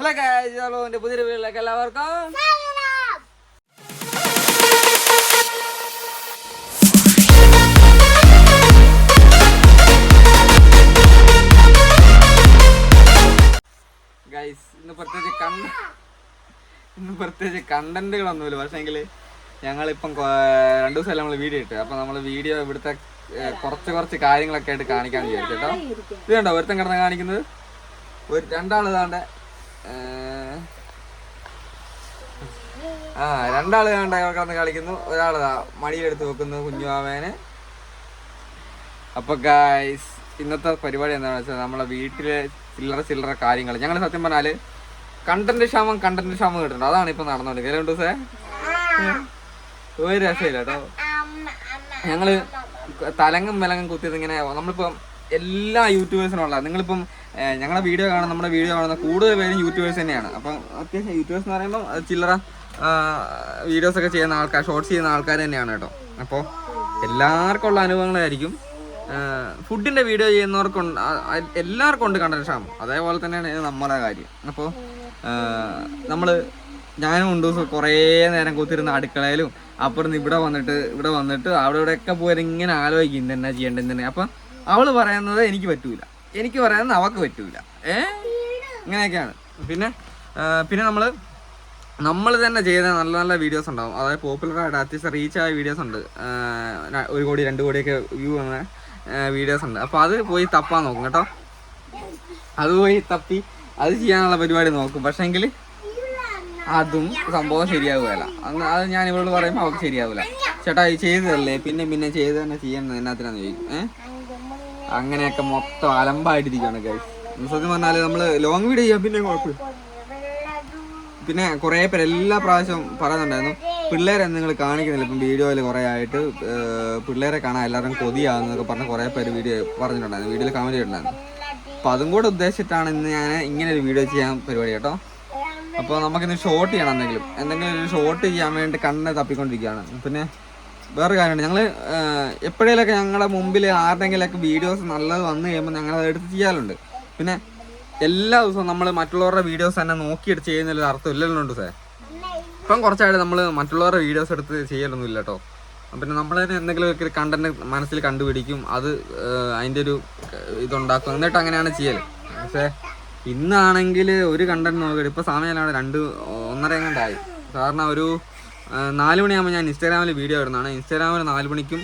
Hello guys പുതിയ വീട്ടിലേക്ക് എല്ലാവർക്കും. ഗൈസ് ഇന്ന് പ്രത്യേകിച്ച് കണ്ട ഇന്ന് പ്രത്യേകിച്ച് കണ്ടന്റുകളൊന്നുമില്ല. പക്ഷേങ്കിൽ ഞങ്ങളിപ്പം രണ്ടു ദിവസം നമ്മൾ വീഡിയോ ഇട്ട്. അപ്പൊ നമ്മൾ വീഡിയോ ഇവിടുത്തെ കുറച്ച് കുറച്ച് കാര്യങ്ങളൊക്കെ ആയിട്ട് കാണിക്കാൻ വിചാരിച്ചു കേട്ടോ. ഇത് കണ്ടോ ഒരുത്തം കിടന്ന് കാണിക്കുന്നത്? ഒരു രണ്ടാൾ താണ്ട ആ രണ്ടാൾ കണ്ട കിടന്ന് കളിക്കുന്നു. ഒരാൾ ദാ മടിയിലെടുത്ത് വെക്കുന്നു കുഞ്ഞുമാവേനെ അപ്പൊ ഗായ്സ് ഇന്നത്തെ പരിപാടി എന്താണെന്ന് വെച്ചാൽ നമ്മളെ വീട്ടിലെ ചില്ലറ ചില്ലറ കാര്യങ്ങൾ ഞങ്ങൾ സത്യം പറഞ്ഞാൽ കണ്ടന്റ് ക്ഷാമം കണ്ടന്റ് ക്ഷാമം കിട്ടുന്നുണ്ട് അതാണ് ഇപ്പൊ നടന്നുകൊണ്ടിരിക്കുന്നത് രണ്ട് ദിവസേ? ഒരു രക്ഷയില്ല കേട്ടോ. ഞങ്ങൾ തലങ്ങും വിലങ്ങും കുത്തിയത് ഇങ്ങനെ നമ്മളിപ്പം എല്ലാ യൂട്യൂബേഴ്സിനുള്ള നിങ്ങളിപ്പം ഏഹ്, ഞങ്ങളുടെ വീഡിയോ കാണുന്ന നമ്മുടെ വീഡിയോ കാണുന്ന കൂടുതൽ പേരും യൂട്യൂബേഴ്സ് തന്നെയാണ്. അപ്പം അത്യാവശ്യം യൂട്യൂബേഴ്സ് എന്ന് പറയുമ്പോൾ ചില്ലറ വീഡിയോസ് ഒക്കെ ചെയ്യുന്ന ആൾക്കാർ ഷോർട്സ് ചെയ്യുന്ന ആൾക്കാർ തന്നെയാണ് കേട്ടോ. അപ്പോൾ എല്ലാവർക്കും ഉള്ള അനുഭവങ്ങളായിരിക്കും. ഫുഡിന്റെ വീഡിയോ ആ- എല്ലാവർക്കും ഉണ്ട് കണ്ടന്റ് ക്ഷാമം. അതേപോലെ തന്നെയാണ് ഇത് നമ്മുടെ കാര്യം. അപ്പോൾ നമ്മൾ ഞാനും ഉണ്ട് കുറേ നേരം കൊത്തിരുന്ന അടുക്കളയിലും അപ്പുറം ഇവിടെ വന്നിട്ട് ഇവിടെ വന്നിട്ട് അവിടെ ഇവിടെയൊക്കെ പോയി ഇങ്ങനെ ആലോചിക്കും ഇതെന്നാ ചെയ്യേണ്ടത് തന്നെ അപ്പം അവൾ പറയുന്നത് എനിക്ക് പറ്റൂല. എനിക്ക് പറയുന്നത് അവക്ക് പറ്റൂല. ഏ? ഇങ്ങനെയൊക്കെയാണ്. പിന്നെ പിന്നെ നമ്മൾ നമ്മൾ തന്നെ ചെയ്ത നല്ല നല്ല വീഡിയോസ് ഉണ്ടാവും. അതായത് പോപ്പുലർ ആയിട്ട് അത്യാവശ്യം റീച്ച് ആയ വീഡിയോസ് ഉണ്ട്. ഒരു കോടി രണ്ട് കോടിയൊക്കെ വ്യൂ വന്ന വീഡിയോസ് ഉണ്ട്. അപ്പോൾ അത് പോയി തപ്പാൻ നോക്കും കേട്ടോ. അത് പോയി തപ്പി അത് ചെയ്യാനുള്ള പരിപാടി നോക്കും. പക്ഷേങ്കിൽ അതും സംഭവം ശരിയാവുകയല്ല. അത് ഞാൻ ഇവളോട് പറയുമ്പോൾ അവർക്ക് ശരിയാവില്ല. ചേട്ടാ ഇത് ചെയ്തതല്ലേ? പിന്നെ പിന്നെ ചെയ്ത് തന്നെ ചെയ്യണം. എന്നാത്തിനാന്ന് ചോദിക്കും. ഏഹ് അങ്ങനെയൊക്കെ മൊത്തം അലമ്പായിട്ടിരിക്കുകയാണ് ഗൈസ് സത്യം പറഞ്ഞാൽ നമ്മൾ ലോങ് വീഡിയോ ചെയ്യാം പിന്നെ കുഴപ്പമില്ല. പിന്നെ കുറേ പേര് എല്ലാ പ്രാവശ്യവും പറയുന്നുണ്ടായിരുന്നു പിള്ളേരെ നിങ്ങൾ കാണിക്കുന്നില്ല. ഇപ്പം വീഡിയോയിൽ കുറേ ആയിട്ട് പിള്ളേരെ കാണാൻ എല്ലാവരും കൊതിയാകുന്നൊക്കെ പറഞ്ഞ് കുറേ പേര് വീഡിയോ പറഞ്ഞിട്ടുണ്ടായിരുന്നു വീഡിയോയിൽ കമന്റ് ചെയ്തിട്ടുണ്ടായിരുന്നു. അപ്പോൾ അതും കൂടെ ഉദ്ദേശിച്ചിട്ടാണ് ഇന്ന് ഞാൻ ഇങ്ങനെ ഒരു വീഡിയോ ചെയ്യാൻ പരിപാടി കേട്ടോ. അപ്പോൾ നമുക്കിന്ന് ഷോർട്ട് ചെയ്യണം എന്തെങ്കിലും. എന്തെങ്കിലും ഒരു ഷോർട്ട് ചെയ്യാൻ വേണ്ടി കണ്ണ് തപ്പിക്കൊണ്ടിരിക്കുകയാണ്. പിന്നെ വേറെ കാര്യമുണ്ട്. ഞങ്ങൾ എപ്പോഴേലൊക്കെ ഞങ്ങളുടെ മുമ്പിൽ ആരുടെങ്കിലൊക്കെ വീഡിയോസ് നല്ലത് വന്നു കഴിയുമ്പോൾ ഞങ്ങൾ അത് എടുത്ത് ചെയ്യാറുണ്ട്. പിന്നെ എല്ലാ ദിവസവും നമ്മൾ മറ്റുള്ളവരുടെ വീഡിയോസ് തന്നെ നോക്കിയിട്ട് ചെയ്യുന്നതിൽ അർത്ഥം ഇല്ലല്ലോ സാർ ഇപ്പം കുറച്ചായിട്ട് നമ്മൾ മറ്റുള്ളവരുടെ വീഡിയോസ് എടുത്ത് ചെയ്യലൊന്നും ഇല്ല കേട്ടോ പിന്നെ നമ്മൾ തന്നെ എന്തെങ്കിലുമൊക്കെ ഒരു കണ്ടന്റ് മനസ്സിൽ കണ്ടുപിടിക്കും അത് അതിന്റെ ഒരു ഇതുണ്ടാക്കും. എന്നിട്ട് അങ്ങനെയാണ് ചെയ്യൽ പക്ഷേ ഇന്നാണെങ്കിൽ ഒരു കണ്ടന്റ് നോക്കിയിട്ട് ഇപ്പോൾ സമയമാണ് രണ്ട് ഒന്നര എങ്ങാണ്ടായി സാറിന് ഒരു നാല് മണിയാകുമ്പോൾ ഞാൻ ഇൻസ്റ്റാഗ്രാമിൽ വീഡിയോ ഇടുന്നതാണ്. ഇൻസ്റ്റാഗ്രാമിൽ നാല് മണിക്കും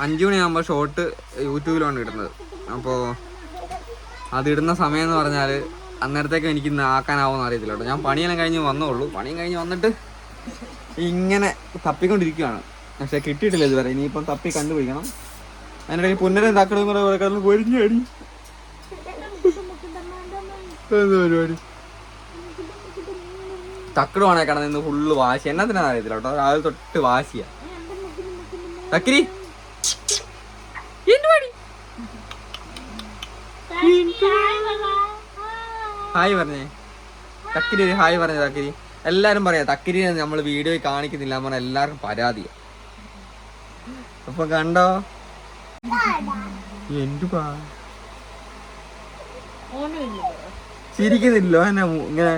അഞ്ച് മണിയാകുമ്പോൾ ഷോർട്ട് യൂട്യൂബിലാണ് ഇടുന്നത്. അപ്പോൾ അതിടുന്ന സമയം എന്ന് പറഞ്ഞാൽ അന്നേരത്തേക്ക് എനിക്ക് ഇന്ന് ആക്കാനാവുമെന്ന് അറിയത്തില്ല കേട്ടോ. ഞാൻ പണിയെല്ലാം കഴിഞ്ഞ് വന്നോളൂ പണിയും കഴിഞ്ഞ് വന്നിട്ട് ഇങ്ങനെ തപ്പിക്കൊണ്ടിരിക്കുകയാണ്. പക്ഷേ കിട്ടിയിട്ടില്ല ഇതുവരെ. ഇനിയിപ്പം തപ്പി കണ്ടുപിടിക്കണം. അതിനിടയിൽ പുനരം തക്കടും കൂടെ കിടന്ന് പൊരിഞ്ഞടി എന്ത് പരിപാടി? തക്കടുവാണെ കിടന്ന് ഇന്ന് ഫുള്ള് വാശി. എന്നാ അറിയത്തില്ല കേട്ടോ. രാവിലെ തൊട്ട് വാശിയാ. തക്കിരി ഹായ് പറഞ്ഞേ. തക്കിരി ഒരു ഹായ് പറഞ്ഞേ തക്കിരി എല്ലാരും പറയാ തക്കിരി നമ്മൾ വീഡിയോ കാണിക്കുന്നില്ല എന്ന് പറഞ്ഞാൽ എല്ലാവർക്കും പരാതിയാ. അപ്പൊ കണ്ടോ? എന്തുവാ? ചിരിക്കുന്നില്ലോ എന്നെ ഇങ്ങനെ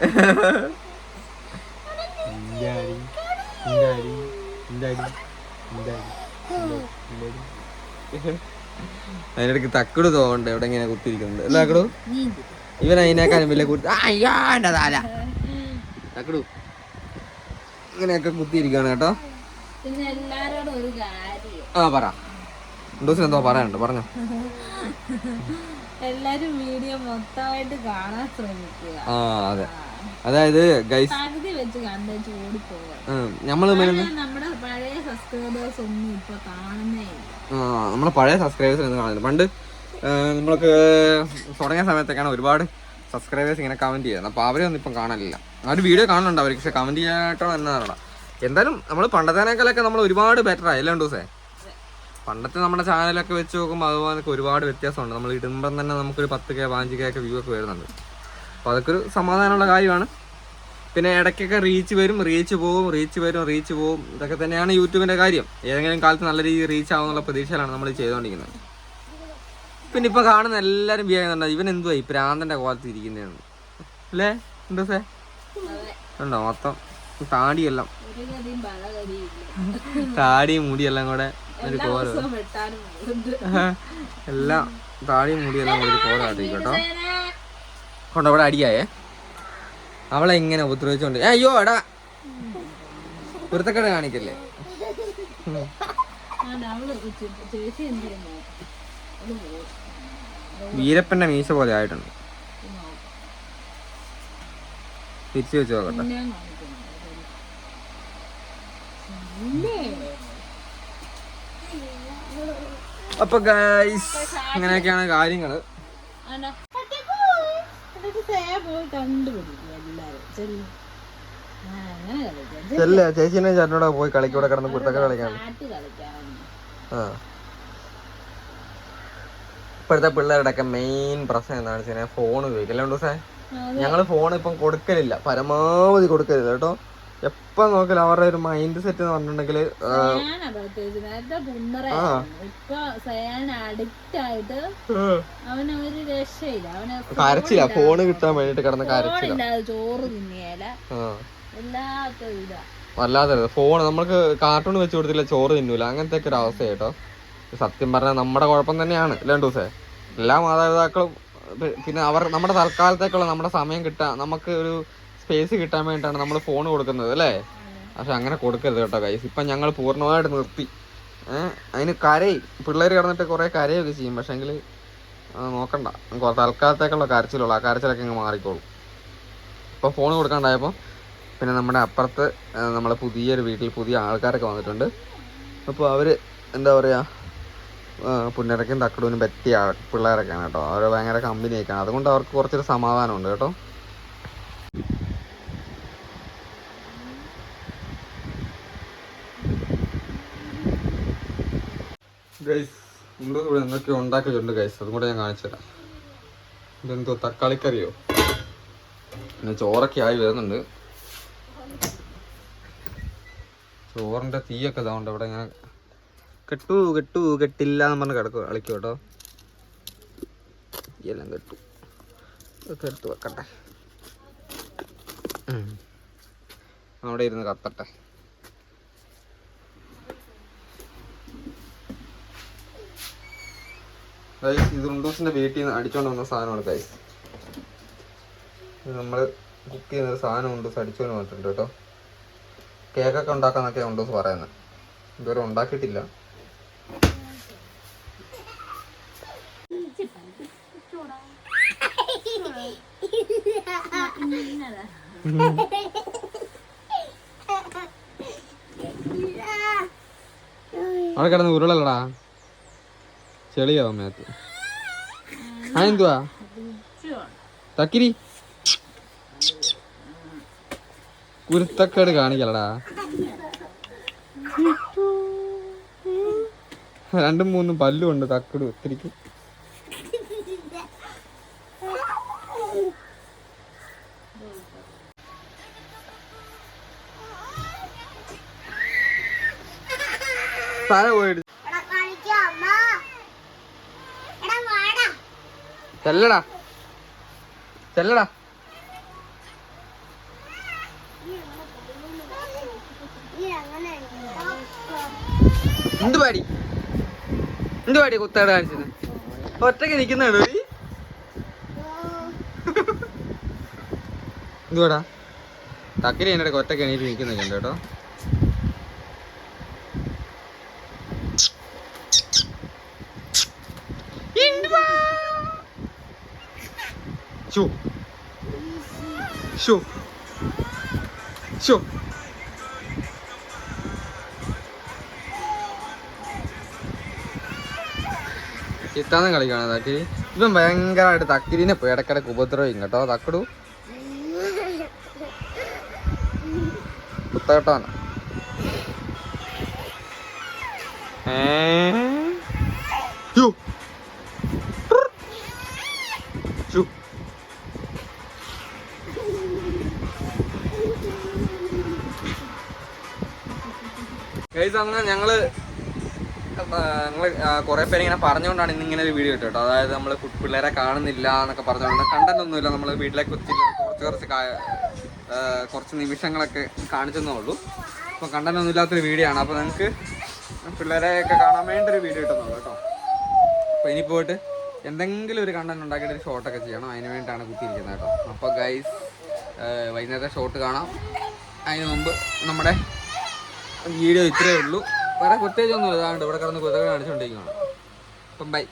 അതിനിടയ്ക്ക് തക്കട് തോന്നുന്നുണ്ട് എവിടെ ഇങ്ങനെ കുത്തിയിരിക്കുന്നുണ്ട്. അല്ല തക്കടു. ഇവൻ അതിനേക്കാളും വലിയ കുത്തി അയ്യോ എന്റെ താല. തക്കടു. ഇങ്ങനെയൊക്കെ കുത്തിയിരിക്കുകയാണ് കേട്ടോ. ആ പറ. ദിവസം എന്തോ പറയാനുണ്ട് പറഞ്ഞോ. എല്ലാരും വീഡിയോ മൊത്തമായിട്ട് കാണാൻ ശ്രമിക്കുക. ആ അതെ. അതായത് ഗൈസ് നമ്മൾ നമ്മളെ പഴയ സബ്സ്ക്രൈബേഴ്സ് ഒന്നും കാണുന്നില്ല. പണ്ട് നമ്മൾക്ക് തുടങ്ങിയ സമയത്തൊക്കെയാണ് ഒരുപാട് സബ്സ്ക്രൈബേഴ്സ് ഇങ്ങനെ കമന്റ് ചെയ്യുന്നത്. അപ്പോൾ അവരൊന്നും ഇപ്പം കാണലില്ല. അവർ വീഡിയോ കാണുന്നുണ്ട് അവർക്ക് പക്ഷെ കമന്റ് ചെയ്യാട്ടോ എന്നതാണ് എന്തായാലും നമ്മൾ പണ്ടത്തേനേക്കാളൊക്കെ നമ്മൾ ഒരുപാട് ബെറ്റർ ആയി അല്ലേ ദിവസേ പണ്ടത്തെ നമ്മുടെ ചാനലൊക്കെ വെച്ച് നോക്കുമ്പോൾ അതുപോലെ ഒരുപാട് വ്യത്യാസമുണ്ട്. നമ്മൾ ഇടുമ്പം തന്നെ നമുക്കൊരു പത്ത് കെ പതിനഞ്ച് കെ ഒക്കെ വ്യൂ ഒക്കെ വരുന്നുണ്ട്. അപ്പോൾ അതൊക്കെ ഒരു സമാധാനമുള്ള കാര്യമാണ്. പിന്നെ ഇടയ്ക്കൊക്കെ റീച്ച് വരും റീച്ച് പോവും റീച്ച് വരും റീച്ച് പോവും ഇതൊക്കെ തന്നെയാണ് യൂട്യൂബിന്റെ കാര്യം. ഏതെങ്കിലും കാലത്ത് നല്ല രീതിയിൽ റീച്ച് ആവുമെന്നുള്ള പ്രതീക്ഷയിലാണ് നമ്മൾ ചെയ്തുകൊണ്ടിരിക്കുന്നത് പിന്നെ ഇപ്പൊ കാണുന്ന എല്ലാരും വിചാരിക്കുന്നുണ്ടോ ഇവൻ എന്തുവായി പ്രാന്തന്റെ കോലത്ത് ഇരിക്കുന്നതെന്ന്? അല്ലേ? എന്താ സേ? ഉണ്ടോ? മൊത്തം താടിയെല്ലാം. താടിയും മുടിയെല്ലാം കൂടെ ഒരു കോല എല്ലാം താടിയും മുടിയെല്ലാം കൂടെ ഒരു കോലാട്ടി കേട്ടോ കൊണ്ട് അവിടെ അടിയായേ. അവളെ ഇങ്ങനെ ഉപദ്രവിച്ചോണ്ട്. ഏ, അയ്യോ എടാ. കുരുത്തക്കട കാണിക്കല്ലേ? വീരപ്പന്റെ മീശ പോലെ ആയിട്ടുണ്ട്. തിരിച്ചു വെച്ച് നോക്കട്ടെ. അപ്പൊ ഗൈസ് അങ്ങനെയൊക്കെയാണ് കാര്യങ്ങൾ. കണ്ടുപിടിക്കും എല്ലാരും. ചെല്ലും. ചെല്ല. ചേച്ചിനെ ചേട്ടനോട് പോയി കളിക്കൂടെ കിടന്ന് കുരുത്തൊക്കെ കളിക്കാൻ. ഇപ്പോഴത്തെ പിള്ളേരുടെ പിള്ളേരുടെയൊക്കെ മെയിൻ പ്രശ്നം എന്താണ് ചേച്ചി ഫോൺ ഉപയോഗിക്കില്ല ദിവസേ ഞങ്ങൾ ഫോൺ ഇപ്പം കൊടുക്കലില്ല. പരമാവധി കൊടുക്കലില്ല കേട്ടോ. എപ്പം നോക്കല അവരുടെ ഒരു മൈൻഡ് സെറ്റ് എന്ന് പറഞ്ഞിട്ടുണ്ടെങ്കിൽ ഫോണ് ഇപ്പൊ കരച്ചില്ല കിട്ടാൻ വേണ്ടിട്ട് കിടന്ന് കരച്ചില്ല ചോറ് തിന്നിയല. വല്ലാതെ ഫോൺ നമ്മൾക്ക് കാർട്ടൂൺ വെച്ച് കൊടുത്തില്ല ചോറ് തിന്നൂല. അങ്ങനത്തെ ഒക്കെ ഒരു അവസ്ഥ കേട്ടോ. സത്യം പറഞ്ഞാൽ നമ്മുടെ കുഴപ്പം തന്നെയാണ്. രണ്ടു ദിവസേ എല്ലാ മാതാപിതാക്കളും പിന്നെ അവർ നമ്മുടെ തൽക്കാലത്തേക്കുള്ള നമ്മുടെ സമയം കിട്ടാ. നമുക്ക് ഒരു സ്പേസ് കിട്ടാൻ വേണ്ടിയിട്ടാണ് നമ്മൾ ഫോൺ കൊടുക്കുന്നത് അല്ലേ? പക്ഷെ അങ്ങനെ കൊടുക്കരുത് കേട്ടോ കൈസ് ഇപ്പം ഞങ്ങൾ പൂർണമായിട്ട് നിർത്തി. അതിന് കരയും. പിള്ളേർ കിടന്നിട്ട് കുറേ കരയൊക്കെ ചെയ്യും. പക്ഷെങ്കിൽ നോക്കണ്ട. തൽക്കാലത്തേക്കുള്ള കരച്ചിലുള്ള. ആ കരച്ചിലൊക്കെ അങ്ങ് മാറിക്കോളും. ഇപ്പോൾ ഫോൺ കൊടുക്കാണ്ടായപ്പോൾ പിന്നെ നമ്മുടെ അപ്പുറത്ത് നമ്മളെ പുതിയൊരു വീട്ടിൽ പുതിയ ആൾക്കാരൊക്കെ വന്നിട്ടുണ്ട്. അപ്പോൾ അവർ എന്താ പറയുക പുന്നരക്കും തക്കടൂനും പറ്റിയ പിള്ളേരൊക്കെയാണ് കേട്ടോ. അവർ ഭയങ്കര കമ്പനിയൊക്കെയാണ് അതുകൊണ്ട് അവർക്ക് കുറച്ചൊരു സമാധാനമുണ്ട് കേട്ടോ. ഗൈസ് ഇവിടെ ഇവിടെ എന്തൊക്കെ ഉണ്ടാക്കിയിട്ടുണ്ട് ഗൈസ് അതും കൂടെ ഞാൻ കാണിച്ചു തരാം. ഇതെന്തോ തക്കാളിക്കറിയോ? പിന്നെ ചോറൊക്കെ ആയി വരുന്നുണ്ട്. ചോറിന്റെ തീയൊക്കെ ഇതാവുണ്ട് അവിടെ ഇങ്ങനെ കെട്ടു കെട്ടു കെട്ടില്ല എന്ന് പറഞ്ഞ് കിടക്കും കളിക്കും കേട്ടോ. എല്ലാം കെട്ടു. ഇതൊക്കെ എടുത്ത് വെക്കട്ടെ. അവിടെ ഇരുന്ന് കത്തട്ടെ. ഗൈസ് ഇത് റുണ്ടൂസിന്റെ വീട്ടിൽ നിന്ന് അടിച്ചോണ്ട് വന്ന സാധനമാണ് ഗൈസ് നമ്മൾ കുക്ക് ചെയ്യുന്ന ഒരു സാധനം ഉണ്ടൂസ് അടിച്ചോണ്ട് വന്നിട്ടുണ്ട് കേട്ടോ. കേക്കൊക്കെ ഉണ്ടാക്കാന്നൊക്കെ ഉണ്ടൂസ് പറയുന്നത് ഇതുവരെ ഉണ്ടാക്കിയിട്ടില്ല. ഉരുളല്ലടാ. ചെളിയാവും മേത്ത്. അതെന്തുവാ? തക്കിരി? കുരുത്തക്കേട് കാണിക്കലടാ. രണ്ടും മൂന്നും പല്ലും ഉണ്ട് തക്കട് ഒത്തിരിക്ക്. താഴെ പോയിട്ട് ചെല്ലടാ. ചെല്ലടാ. എന്ത് പാടി എന്ത് പാടി കുത്താട് കാണിച്ചത്? ഒറ്റയ്ക്ക് നിക്കുന്നുണ്ടോ നീ? എന്തുവാടാ? തക്കരി എന്റെ ഒറ്റയ്ക്ക് എണീറ്റ് നിൽക്കുന്നുണ്ട് കേട്ടോ. ഷോ ഷോ ഷോ ചിത്താന്ന് കളിക്കണം തക്കിരി ഇവൻ ഭയങ്കരമായിട്ട് തക്കിരിനെ പോയി ഇടക്കിടക്ക് ഉപദ്രവിക്കും കേട്ടോ തക്കടു കുത്തകെട്ടാണ് ഏ. ഗൈസ് അങ്ങനെ ഞങ്ങൾ ഞങ്ങൾ കുറേ പേര് ഇങ്ങനെ പറഞ്ഞുകൊണ്ടാണ് ഇന്ന് ഇങ്ങനെ ഒരു വീഡിയോ ഇട്ടു കേട്ടോ. അതായത് നമ്മൾ പിള്ളേരെ കാണുന്നില്ല എന്നൊക്കെ പറഞ്ഞുകൊണ്ട് കണ്ടന്റ് ഒന്നുമില്ല നമ്മൾ വീട്ടിലേക്ക് ഒത്തിരി കുറച്ച് കുറച്ച് കുറച്ച് നിമിഷങ്ങളൊക്കെ കാണിച്ചെന്നേ ഉള്ളൂ അപ്പോൾ വീഡിയോ ആണ്. അപ്പോൾ നിങ്ങൾക്ക് പിള്ളേരെയൊക്കെ കാണാൻ വേണ്ട ഒരു വീഡിയോ ഇട്ടുന്നുള്ളൂ കേട്ടോ. അപ്പോൾ ഇനി പോയിട്ട് എന്തെങ്കിലും ഒരു കണ്ടന്റ് ഉണ്ടാക്കിയിട്ട് ഒരു ഷോട്ടൊക്കെ ചെയ്യണം. അതിന് വേണ്ടിയിട്ടാണ് കുത്തിയിരിക്കുന്നത് കേട്ടോ. അപ്പോൾ ഗൈസ് വൈകുന്നേരത്തെ ഷോട്ട് കാണാം. അതിന് മുമ്പ് നമ്മുടെ വീഡിയോ ഇത്രയേ ഉള്ളൂ. വേറെ പ്രത്യേകിച്ചൊന്നും ഇതാണ്ട് ഇവിടെ കിടന്ന് കുതിര കാണിച്ചുകൊണ്ടിരിക്കുകയാണ് അപ്പം ബൈ